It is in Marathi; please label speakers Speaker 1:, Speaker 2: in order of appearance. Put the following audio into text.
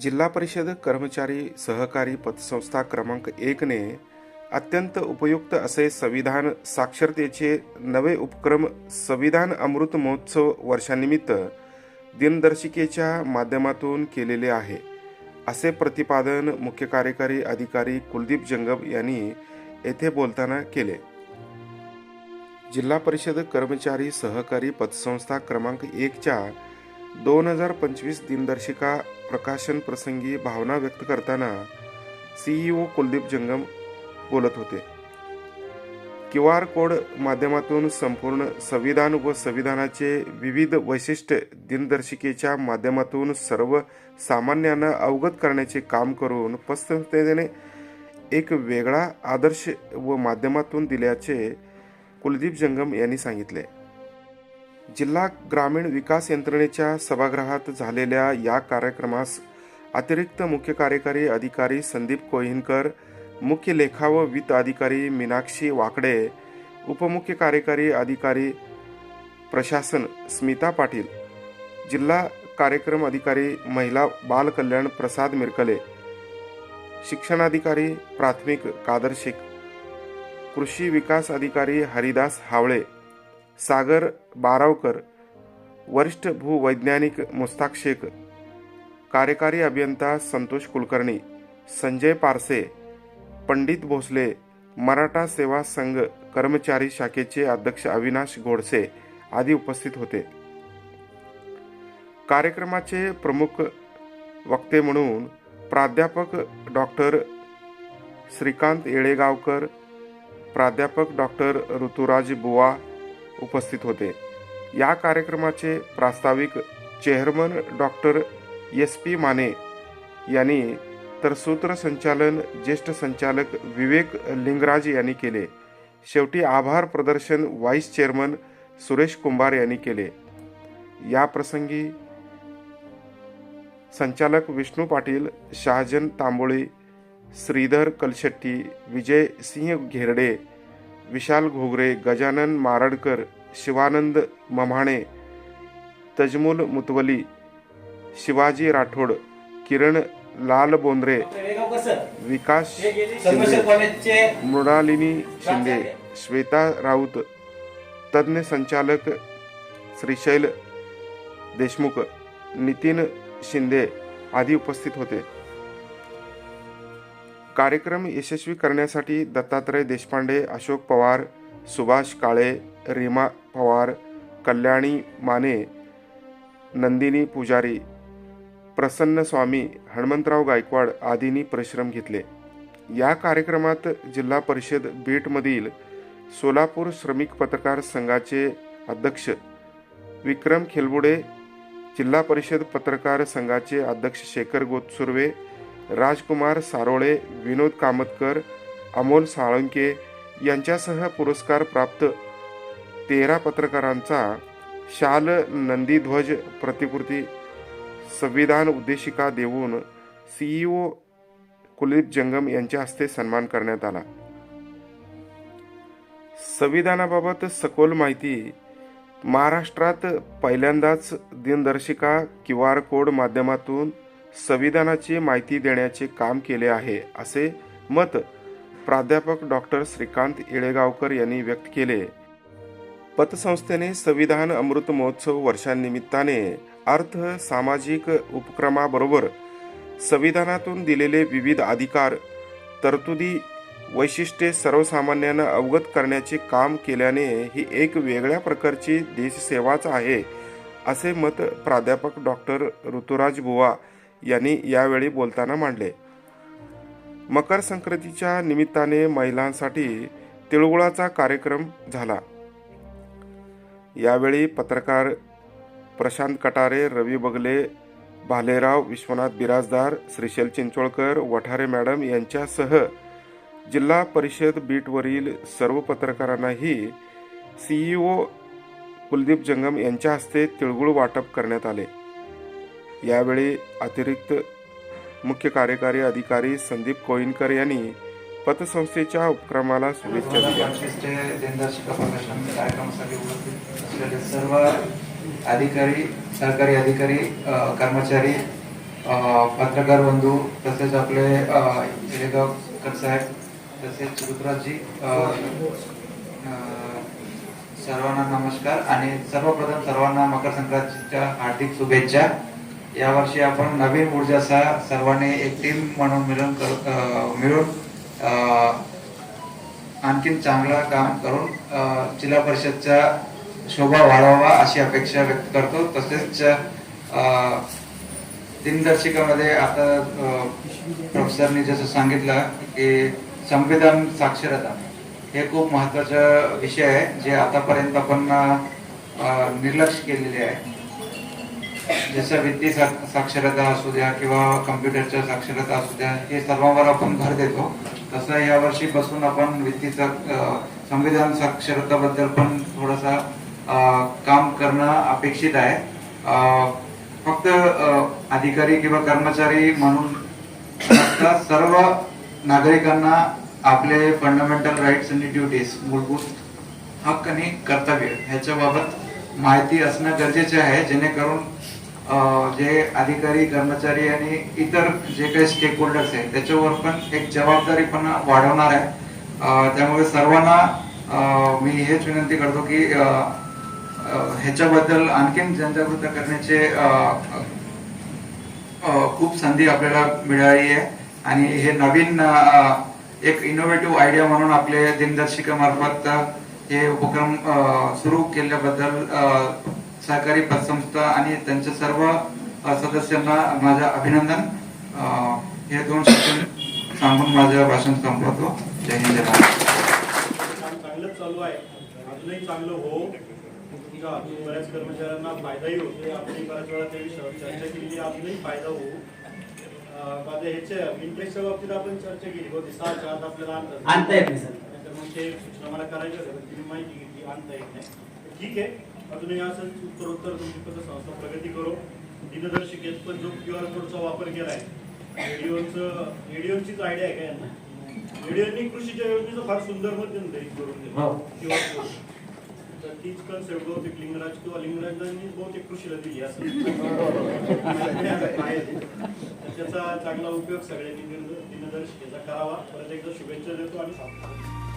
Speaker 1: जिल्हा परिषद कर्मचारी सहकारी पतसंस्था क्रमांक एकने अत्यंत उपयुक्त असे संविधान साक्षरतेचे नवे उपक्रम संविधान अमृत महोत्सव वर्षानिमित्त दिनदर्शिकेच्या माध्यमातून केलेले आहे. असे प्रतिपादन मुख्य कार्यकारी अधिकारी कुलदीप जंगब यांनी येथे बोलताना केले. जिल्हा परिषद कर्मचारी सहकारी पतसंस्था क्रमांक एकच्या दोन हजार पंचवीस दिनदर्शिका प्रकाशन प्रसंगी भावना व्यक्त करताना सीईओ कुलदीप जंगम बोलत होते. क्यू आर कोड माध्यमातून संपूर्ण संविधान व संविधानाचे विविध वैशिष्ट्य दिनदर्शिकेच्या माध्यमातून सर्व सामान्यांना अवगत करण्याचे काम करून पस्तने एक वेगळा आदर्श व माध्यमातून दिल्याचे कुलदीप जंगम यांनी सांगितले. जिल्हा ग्रामीण विकास यंत्रणेच्या सभागृहात झालेल्या या कार्यक्रमास अतिरिक्त मुख्य कार्यकारी अधिकारी संदीप कोहिनकर मुख्य लेखा व वित्त अधिकारी मीनाक्षी वाकडे उपमुख्य कार्यकारी अधिकारी प्रशासन स्मिता पाटील जिल्हा कार्यक्रम अधिकारी महिला बाल कल्याण प्रसाद मिरकले शिक्षणाधिकारी प्राथमिक कादर शेख कृषी विकास अधिकारी हरिदास हावळे सागर बारावकर वरिष्ठ भूवैज्ञानिक मुस्ताक शेख कार्यकारी अभियंता संतोष कुलकर्णी संजय पारसे पंडित भोसले मराठा सेवा संघ कर्मचारी शाखेचे अध्यक्ष अविनाश गोडसे आदी उपस्थित होते. कार्यक्रमाचे प्रमुख वक्ते म्हणून प्राध्यापक डॉक्टर श्रीकांत येळेगावकर प्राध्यापक डॉक्टर ऋतुराज बुवा उपस्थित होते. या कार्यक्रमाचे प्रास्ताविक chairman doctor S P Mane यांनी तर सूत्रसंचालन ज्येष्ठ संचालक विवेक लिंगराज यांनी केले. शेवटी आभार प्रदर्शन व्हाईस चेअरमन सुरेश कुंभार यांनी केले. या प्रसंगी संचालक विष्णू पाटील शहाजन तांबोळी श्रीधर कलशेट्टी विजय सिंह घेरडे विशाल घोगरे गजानन मारडकर शिवानंद मम्हाणे तजमुल मुतवली शिवाजी राठोड किरण लाल बोंद्रे विकास शिंदे मृणालिनी शिंदे श्वेता राऊत तज्ज्ञ संचालक श्रीशैल देशमुख नितीन शिंदे आदी उपस्थित होते. कार्यक्रम यशस्वी करण्यासाठी दत्तात्रय देशपांडे अशोक पवार सुभाष काळे रीमा पवार कल्याणी माने नंदिनी पुजारी प्रसन्न स्वामी हनुमंतराव गायकवाड आदींनी परिश्रम घेतले. या कार्यक्रमात जिल्हा परिषद बीटमधील सोलापूर श्रमिक पत्रकार संघाचे अध्यक्ष विक्रम खेलबुडे जिल्हा परिषद पत्रकार संघाचे अध्यक्ष शेखर गोतसुर्वे राजकुमार सारोळे विनोद कामतकर अमोल साळंके यांच्यासह पुरस्कार प्राप्त तेरा पत्रकारांचा शाल नंदीध्वज प्रतिकृती संविधान उद्देशिका देऊन सीईओ कुलदीप जंगम यांच्या हस्ते सन्मान करण्यात आला. संविधानाबाबत सखोल माहिती महाराष्ट्रात पहिल्यांदाच दिनदर्शिका क्यू आर कोड माध्यमातून संविधानाची माहिती देण्याचे काम केले आहे असे मत प्राध्यापक डॉक्टर श्रीकांत येळेगावकर यांनी व्यक्त केले. पतसंस्थेने संविधान अमृत महोत्सव वर्षानिमित्ताने अर्थ सामाजिक उपक्रमाबरोबर संविधानातून दिलेले विविध अधिकार तरतुदी वैशिष्ट्ये सर्वसामान्यांना अवगत करण्याचे काम केल्याने ही एक वेगळ्या प्रकारची देशसेवाच आहे असे मत प्राध्यापक डॉक्टर ऋतुराज बुवा यांनी यावेळी बोलताना मांडले. मकर संक्रांतीच्या निमित्ताने महिलांसाठी तिळगुळाचा कार्यक्रम झाला. यावेळी पत्रकार प्रशांत कटारे रवी बगले भालेराव विश्वनाथ बिराजदार श्रीशैल चिंचोळकर वठारे मॅडम यांच्यासह जिल्हा परिषद बीटवरील सर्व पत्रकारांनाही सीईओ कुलदीप जंगम यांच्या हस्ते तिळगुळ वाटप करण्यात आले. यावेळी अतिरिक्त मुख्य कार्यकारी अधिकारी संदीप कोईनकर यांनी पतसंस्थेच्या उपक्रमाला शुभेच्छा दिल्या.
Speaker 2: दिनदर्शिका सर्व अधिकारी सरकारी अधिकारी कर्मचारी पत्रकार बंधू तसेच आपले अं, साहेब तसेच ऋतुराजजी सर्वांना नमस्कार आणि सर्वप्रथम सर्वांना मकर संक्रांतीच्या हार्दिक शुभेच्छा. यावर्षी आपण नवीन ऊर्जाचा सर्वांनी एक टीम म्हणून मिळून मिळून आणखीन चांगलं काम करून जिल्हा परिषदचा शोभा वाढवावा अशी अपेक्षा व्यक्त करतो. तसेच अ, दिनदर्शिकामध्ये आता प्रोफेसरनी जसं सांगितलं की संविधान साक्षरता हे खूप महत्त्वाचा विषय आहे जे आतापर्यंत आपण निर्लक्ष केलेले आहे. जसं वित्तीय साक्षरता असू द्या किंवा कम्प्युटरच्या साक्षरता असू द्या हे सर्वांवर आपण भर देतो. तसं या वर्षी बसून आपण वित्तीय संविधान साक्षरताबद्दल पण थोडासा अं, काम करणं अपेक्षित आहे. फक्त अधिकारी किंवा कर्मचारी म्हणून सर्व नागरिकांना आपले फंडामेंटल राईट्स आणि ड्युटीज मूलभूत हक्क आणि कर्तव्य ह्याच्याबाबत माहिती असणं गरजेचे आहे जेणेकरून जे अधिकारी कर्मचारी आणि इतर जे काही स्टेक होल्डर्स आहेत त्याच्यावर पण एक जबाबदारी पण वाढवणार आहे. त्यामुळे सर्वांना मी हेच विनंती करतो की ह्याच्याबद्दल आणखीन जनजागृत करण्याचे खूप संधी आपल्याला मिळाली आहे. आणि हे नवीन एक इनोव्हेटिव्ह आयडिया म्हणून आपले दिनदर्शिका मार्फत हे उपक्रम सुरू केल्याबद्दल अं, सहकारी पतसंस्था आणि त्यांच्या सर्व सदस्यांना माझं अभिनंदन. हे दोन शब्द सांगून माझं भाषण संपवतो. जय हिंद जय
Speaker 3: काम चांगलंच चालू आहे. अजूनही चांगलं हो. बऱ्याच कर्मचाऱ्यांना फायदाही होतो आपण बऱ्याच वेळा ते विषयावर चर्चा केली. अजूनही फायदा होऊ माझ्या ह्याच्या इंटरेस्टच्या बाबतीत आपण चर्चा केली. होती सहा चार आपल्याला
Speaker 4: आणता येत नाही, सर.
Speaker 3: मग ते सूचना मला पण तुम्ही माहिती घेतली आणता येत नाही. ठीक आहे. अजूनही असंच उत्तरोत्तर तुमची पद संस्था प्रगती करो. दिनदर्शिकेत पण जो क्यू आर कोडचा वापर केलाय रेडिओचं रेडिओचीच आयडिया आहे का यांना? रेडिओनी कृषीच्या योजनेचं फार सुंदर मध्यंतरी करून
Speaker 4: हो.
Speaker 3: QR code. तर तीच कन्सेप्ट बहुतेक लिंगराज किंवा लिंगराजांनी बहुतेक कृषीला दिली असं. आहे त्याचा चांगला उपयोग सगळ्यांनी दिन- दिनदर्शिकेचा करावा. परत एकदा शुभेच्छा देतो आणि सांगतो